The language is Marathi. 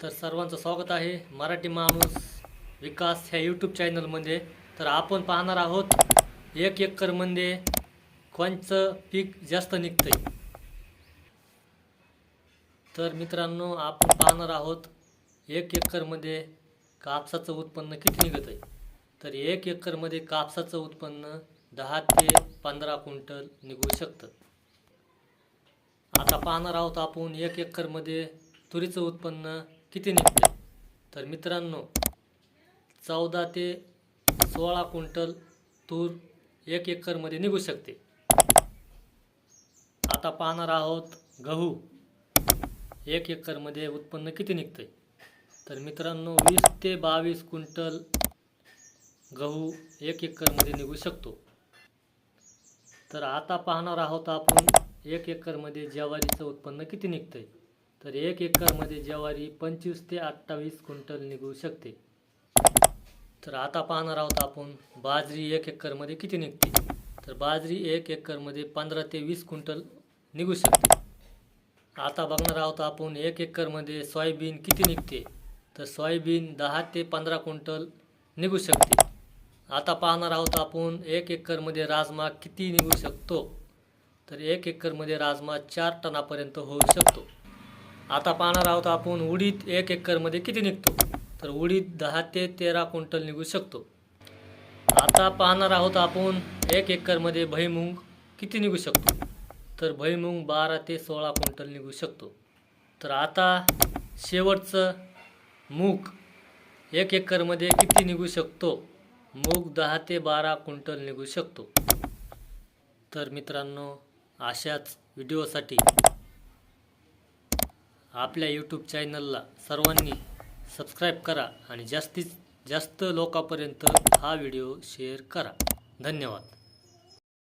तर सर्वांचं स्वागत आहे. मराठी माणूस विकास ह्या यूट्यूब चॅनलमध्ये तर आपण पाहणार आहोत एक एकरमध्ये कोणचं पीक जास्त निघतंय? तर मित्रांनो आपण पाहणार आहोत एक एकरमध्ये कापसाचं उत्पन्न किती निघत आहे तर एक एकरमध्ये कापसाचं उत्पन्न दहा ते पंधरा क्विंटल निघू शकतं. आता पाहणार आहोत आपण एक एकरमध्ये तुरीचं उत्पन्न किती निघते तर मित्रांनो चौदा ते सोळा क्विंटल तूर एक एकरमध्ये निघू शकते. आता पाहणार आहोत गहू. एक एकरमध्ये उत्पन्न किती निघतंय? तर मित्रांनो वीस ते बावीस क्विंटल गहू एक एकरमध्ये निघू शकतो. तर आता पाहणार आहोत आपण एक एकरमध्ये ज्वारीचं उत्पन्न किती निघतंय? तर एक एकरमध्ये ज्वारी पंचवीस ते अठ्ठावीस क्विंटल निघू शकते. तर आता पाहणार आहोत आपण बाजरी एक एकरमध्ये किती निघते? तर बाजरी एक एकरमध्ये पंधरा ते वीस क्विंटल निघू शकते. आता बघणार आहोत आपण एक एकरमध्ये सोयाबीन किती निघते? तर सोयाबीन दहा ते पंधरा क्विंटल निघू शकते. आता पाहणार आहोत आपण एक एकरमध्ये राजमा किती निघू शकतो? तर एक एकरमध्ये राजमा चार टनापर्यंत होऊ शकतो. आता पाहणार आहोत आपण उडीद एक एकरमध्ये किती निघतो? तर उडीद दहा ते तेरा क्विंटल निघू शकतो. आता पाहणार आहोत आपण एक एकरमध्ये भईमुंग किती निघू शकतो? तर भईमुंग बारा ते सोळा क्विंटल निघू शकतो. तर आता शेवटचं मूग एक एकरमध्ये किती निघू शकतो? मूग दहा ते बारा क्विंटल निघू शकतो. तर मित्रांनो अशाच व्हिडिओसाठी आपल्या यूट्यूब चॅनलला सर्वांनी सबस्क्राईब करा आणि जास्तीत जास्त लोकांपर्यंत हा व्हिडिओ शेअर करा. धन्यवाद.